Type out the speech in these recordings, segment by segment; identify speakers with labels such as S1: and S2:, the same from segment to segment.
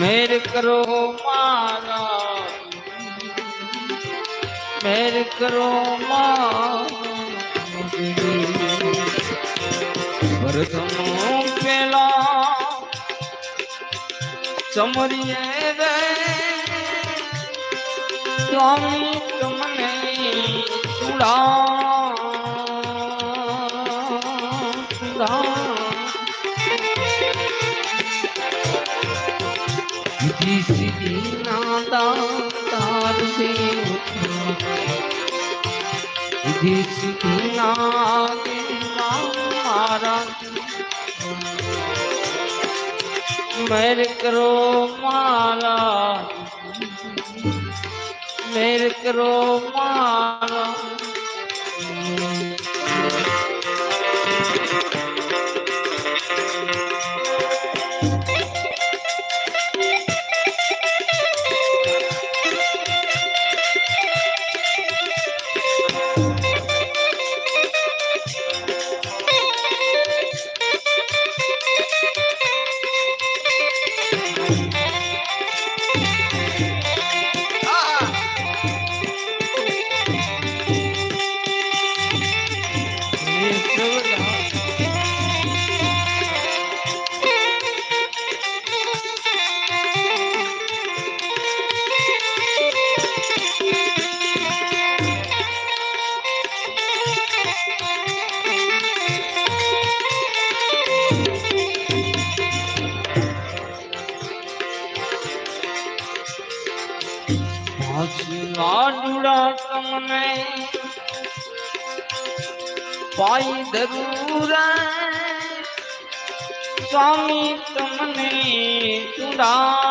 S1: મેર કરો મારા. મેર કરો પ્રથમ પેલા સમરીએ રે. સ્વામી તમને ચૂડા મારા કરો મારા મેર કરો મારા લાડુડા તમને પાઈ જરૂર સ્વામી તમને ચુડા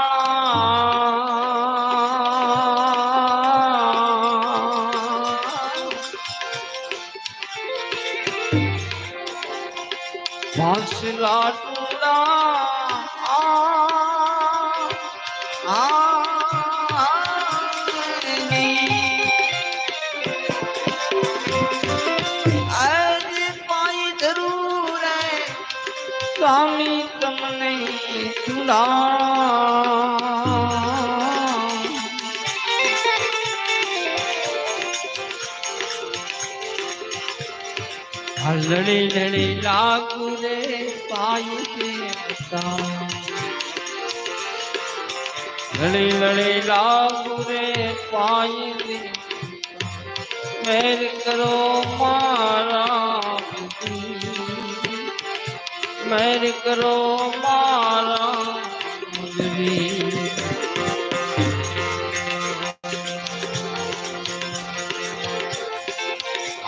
S1: પાંચ લડી લડી લાગુ રે પાઈ કે લડી લડી લાગુ રે પાઈ રે મેર કરો મારા મેર કરો મારા મુરલી.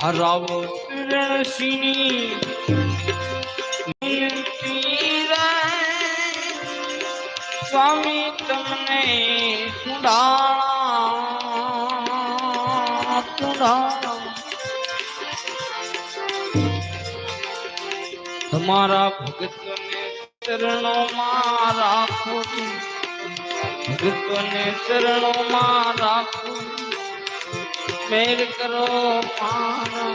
S1: હરાવો રે. સ્વામી તમને સુડા સુડા તમારા ભગતને ચરણોમાં રાખો. ભગતને ચરણોમાં રાખો. મેર કરો મારા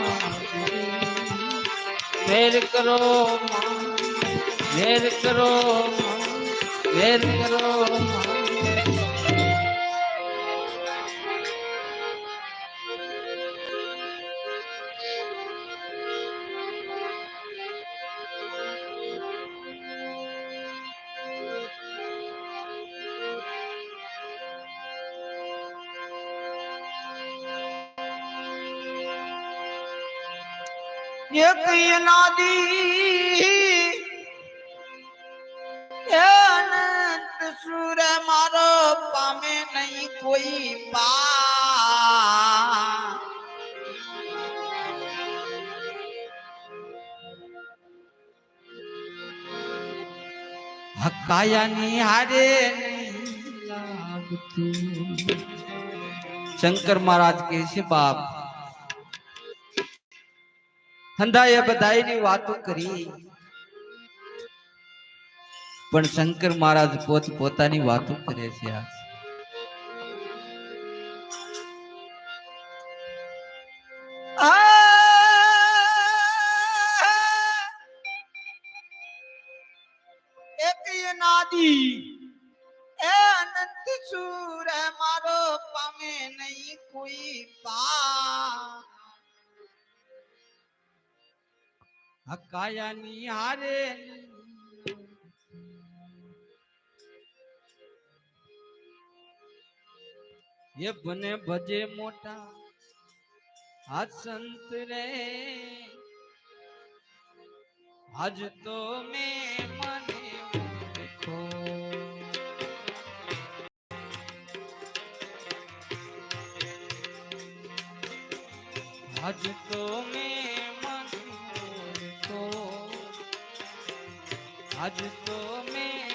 S1: કરો મેર કરો મેર કરો એક નાદી એ અનંત સુર મારો પામે નહીં કોઈ પા હકાયાની હારે નહીં લાગતું શંકર મહારાજ હંધાએ બધાયની વાતો કરી. પણ શંકર મહારાજ પોત પોતાની વાતો કરે છે આ
S2: હકાયાની હારે એ બને ભજે મોટા હાથ સંત રે આજ તો મેં મને ઓળખો આજ તો મેં આજ તો મેં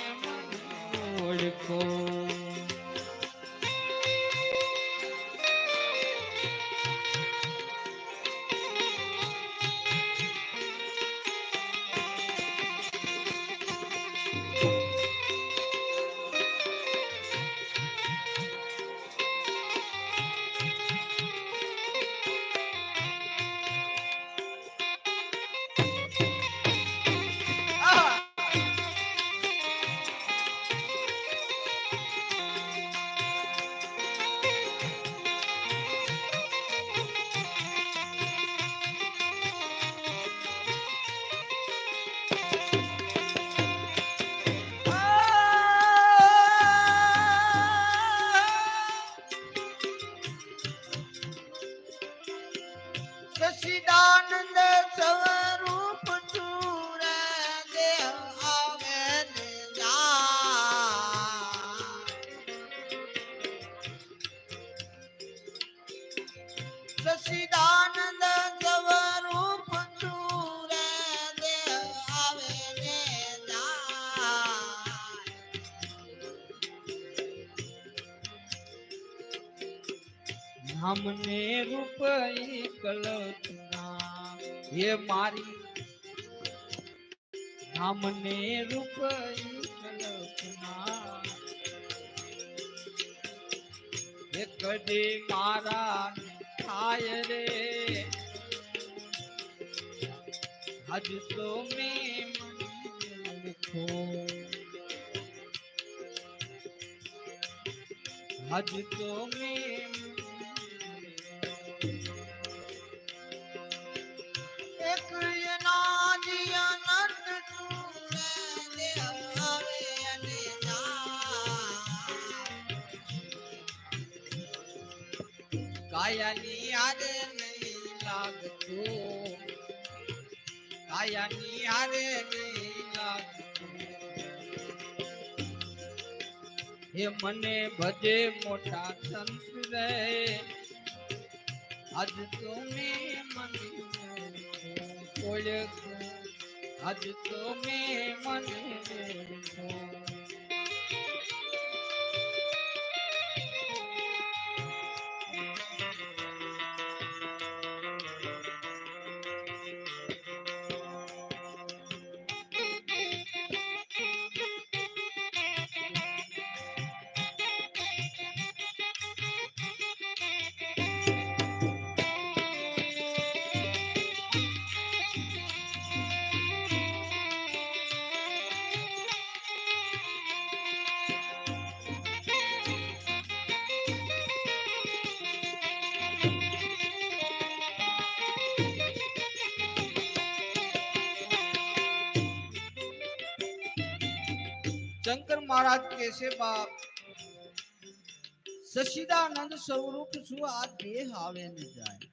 S2: રૂપ ઈ કલ્પના. હે મારી નામને રૂપઈ કલ્પના. હે કદી મારા થાય રે. આજ તો મેં લખો તો મેં કાયાની હારે નહીં લાગતું. કાયાની હારે નહીં લાગતું. હે મને ભજે મોટા સંત રે આજ તો મેં મન ઓળખો આજ તો મેં મન ઓળખો શંકર મહારાજ કે છે બાપ સચિદાનંદ સ્વરૂપ છું આ દેહ આવે ને જાય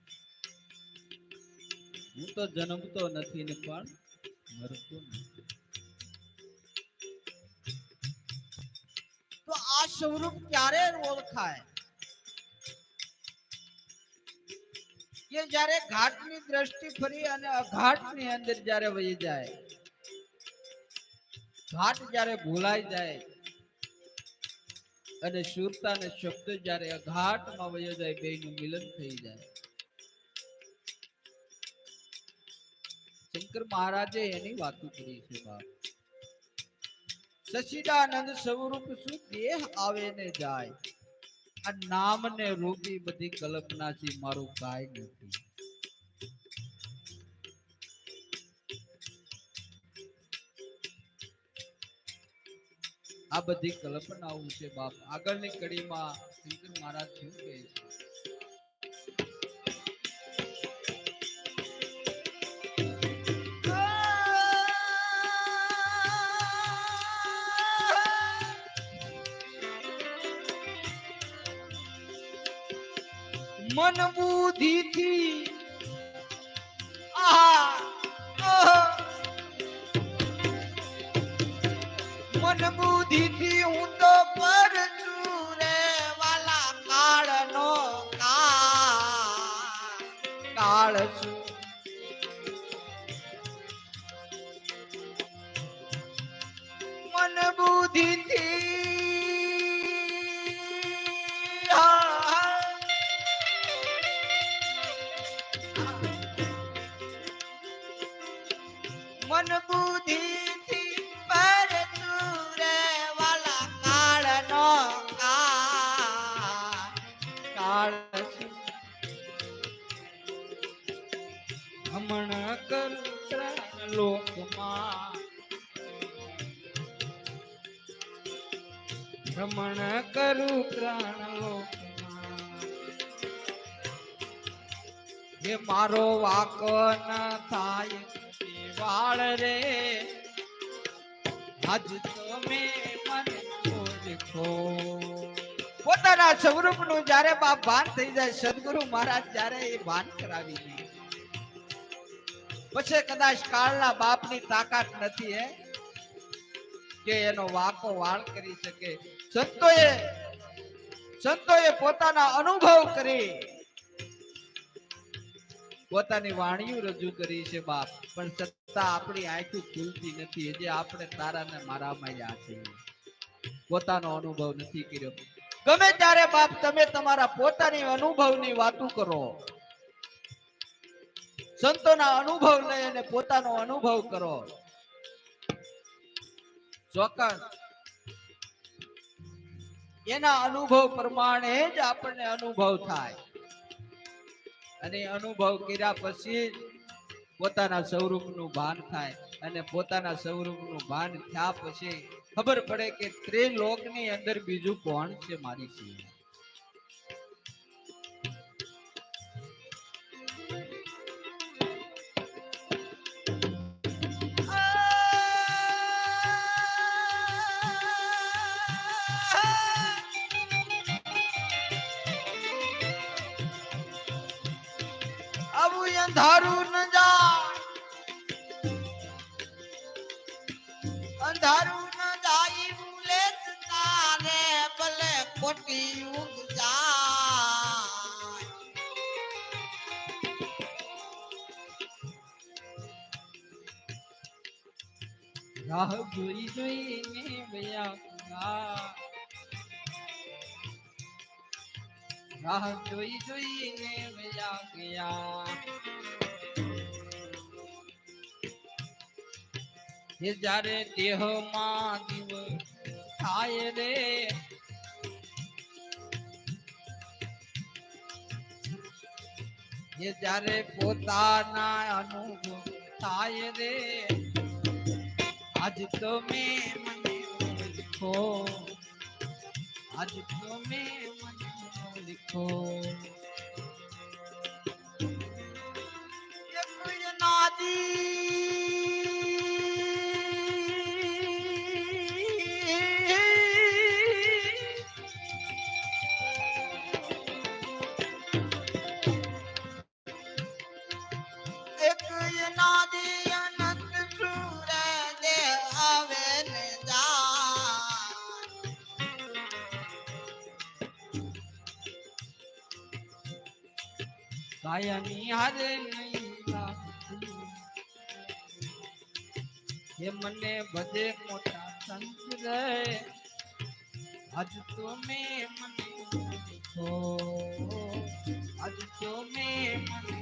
S2: હું તો જન્મતો નથી ને પણ મરતો નથી. તો આ સ્વરૂપ ક્યારે ઓળખાય? કે જ્યારે ઘાટની દ્રષ્ટિ ફરી અને અઘાટની અંદર જ્યારે વહી જાય ઘાટ જ્યારે ભૂલાઈ જાય અને સુરતા ને શબ્દ જ્યારે અઘાટમાં વયો જાય, બેયનું મિલન થઈ જાય. શંકર મહારાજે એની વાતો કરી છે બાપ. સચિદાનંદ સ્વરૂપ શું દેહ આવે ને જાય? આ નામ ને રૂપી બધી કલ્પનાથી મારું કાંઈ નથી. આ બધી કલ્પનાઓ છે બાપ. આગળની કડીમાં શંકર મહારાજ શું કહે છે? મન બુદ્ધિથી આહા, મન બુદ્ધિથી હું તો પર રે વાલા કાળ છું. મન સ્વરૂપનું ભાન થઈ જાય. સદગુરુ મહારાજ જયારે એ ભાન કરાવી દે. પછી કદાચ કાળના બાપની તાકાત નથી, હે? કે એનો વાકો વાળ કરી શકે. સંતોએ સંતોએ પોતાના અનુભવ કરી. પોતાની વાણીઓ રજૂ કરી છે, બાપ. પણ સત્તા આપણી આંખું ખુલતી નથી જે આપણે તારા ને મારામાં યાદ છે. પોતાનો અનુભવ નથી કર્યો. ગમે ત્યારે બાપ તમે તમારા પોતાની અનુભવની વાતો કરો. સંતોના અનુભવ લઈ અને પોતાનો અનુભવ કરો. ચોક્કસ. એના અનુભવ પ્રમાણે જ આપણને અનુભવ થાય. અને અનુભવ કર્યા પછી પોતાના સ્વરૂપનું ભાન થાય. અને પોતાના સ્વરૂપનું ભાન થયા પછી ખબર પડે કે ત્રિલોકની અંદર બીજું કોણ છે મારી સિવાય જ્યારે દેહમાં દિવ થાય રે એ જ્યારે પોતાના અનુભવ થાય રે, આજ તો મેં મને ઓળખો, આજ તો મેં ઓળખો. કાયમી હારે. હે મને બધે મોટા સંત રે આજ તો મેં મને ઓળખો આજ તો મેં મને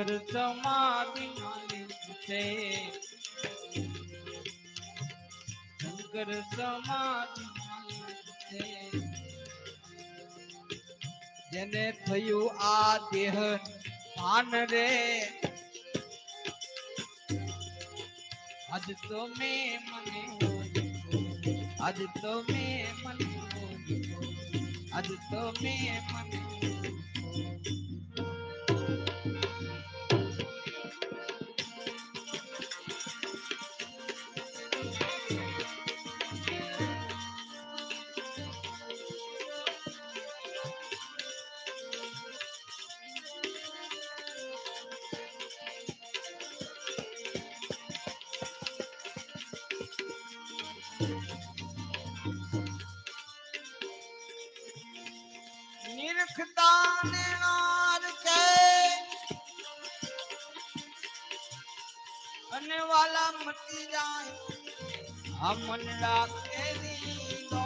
S2: શંકર સમાધિ છે. શંકર સમાધિ છે. જેને થયું આ દેહ ભાન રે. આજ તો મે મને આજ તો મે મને આજ તો મે મને મટી જાય આ મન રાખે દીનો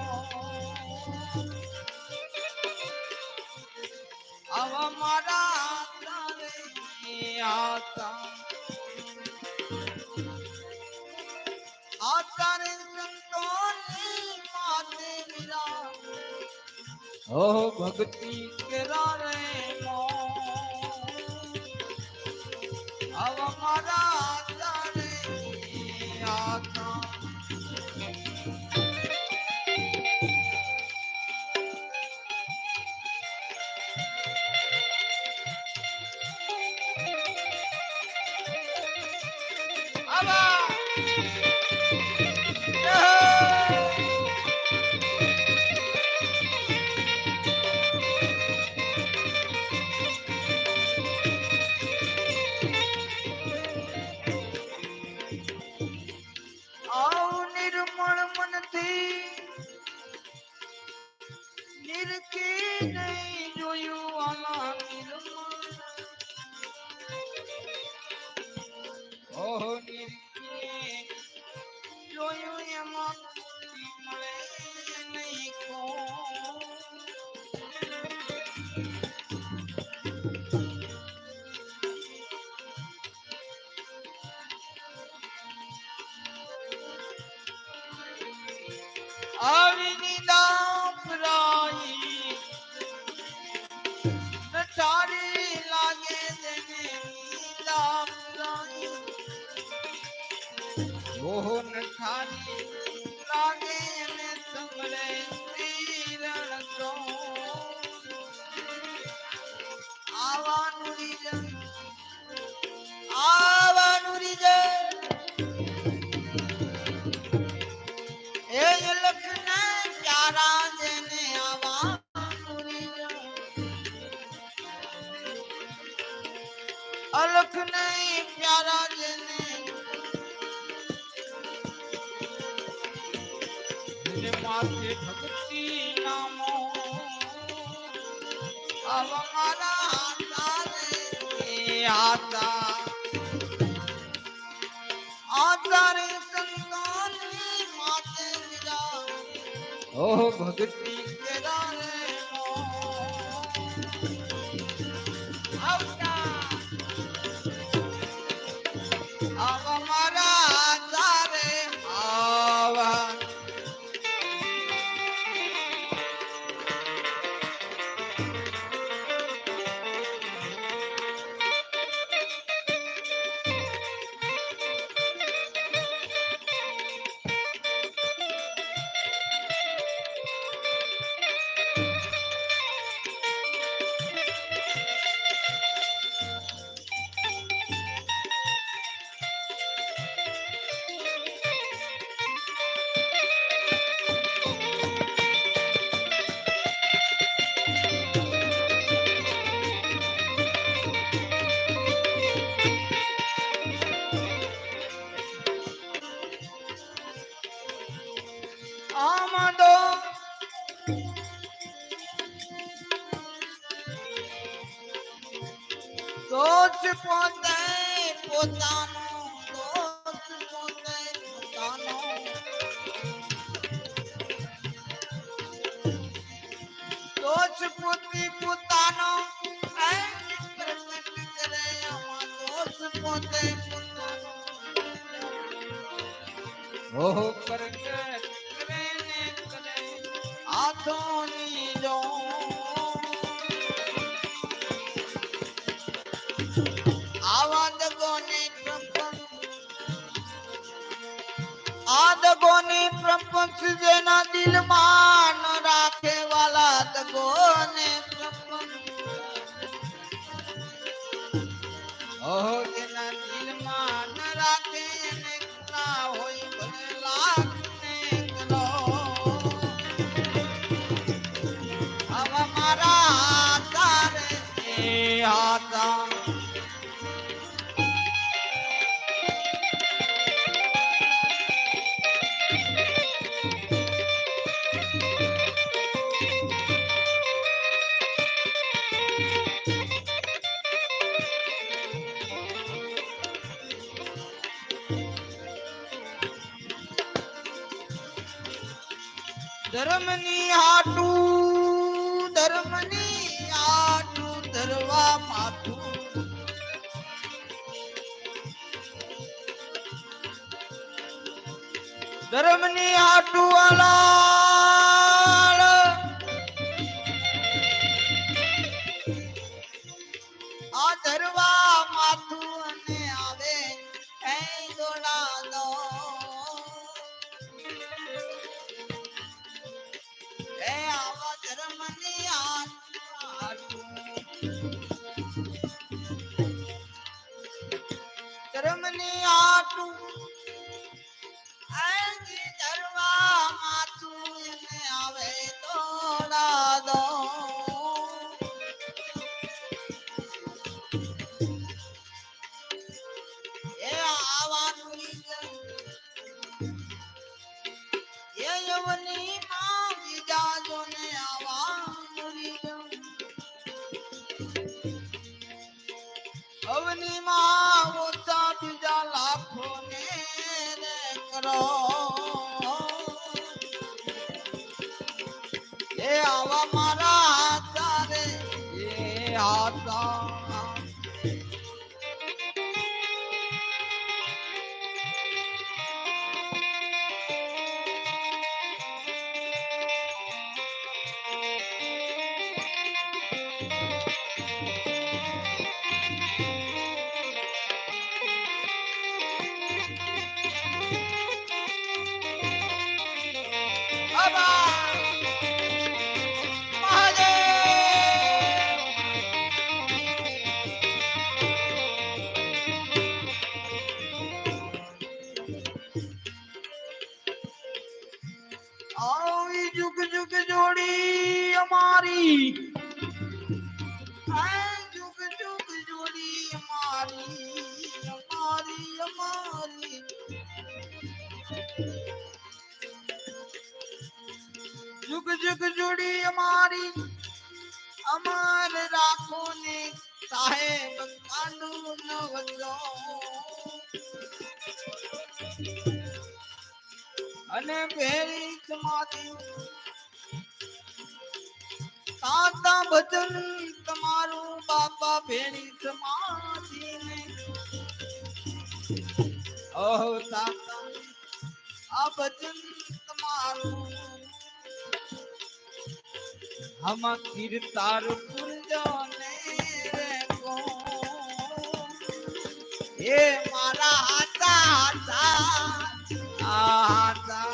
S2: આવા મારા આતા. આતારે સંતોની માતે વિરા ઓ ભક્તિ. કેરા અલખ નહીં પ્યારા જેને માથે ભક્તિ નામો આવા મારા તારે આતા આચારે સંતાનની માતે વિરા ઓ ભક્તિ દોષ પોતે પોતાનો દોષ પોતે પોતાનો.
S3: દોષ પોતે પોતાનો પ્રગટ કરે દોષ પોતે પોતાનો.
S2: ઓહો પ્રગટ
S3: દગોની પ્રપંચ જેના દિલમાં રાખે વાલા દગોની हाथ કરો. એ આવા જુગ જુગ જોડી અમારી, અમાર રાખો ને સાહેબ કાનૂન વજો અને ભેરી તમારી તાતા ભજન તમારું બાપા ભેરી સમાધી ને
S2: ઓહો તા
S3: આ ભજન તમારું
S2: આમાં કીર્તાર
S3: કુંજને રેકો એ મારા હાતા હાતા હાતા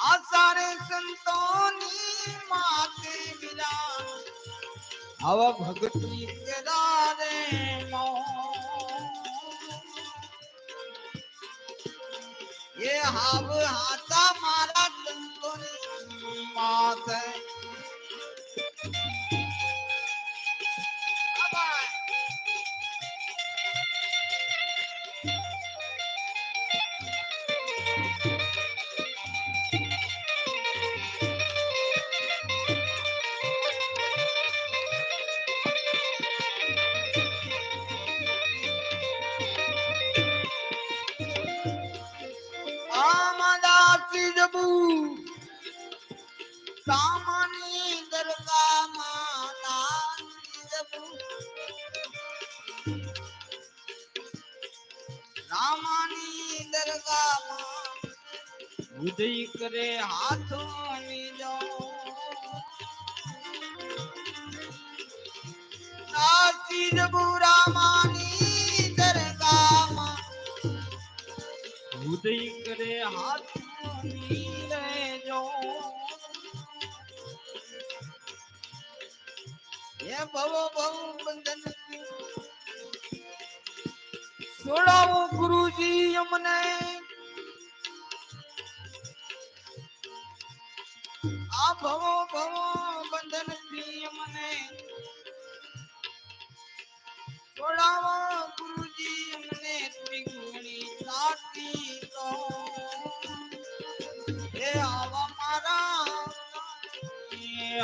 S3: આ સારે સંતોની માતે વિરા
S2: આવા ભગતી
S3: કેરા 好不好？રામાની દરગાહમાં
S2: ઉદય કરે
S3: હાથો નીજો નાસી જબુ રામાની દરગાહમાં
S2: ઉદય કરે હાથો
S3: નીજો એ ભવો ભવ બંધન
S2: છોડાવો ગુરુજી અમને.
S3: આ ભવો ભવો બંધનથી અમને. છોડાવો ગુરુજી અમને ત્રિગુણી સાથી તો. હે આવા મારા
S2: એ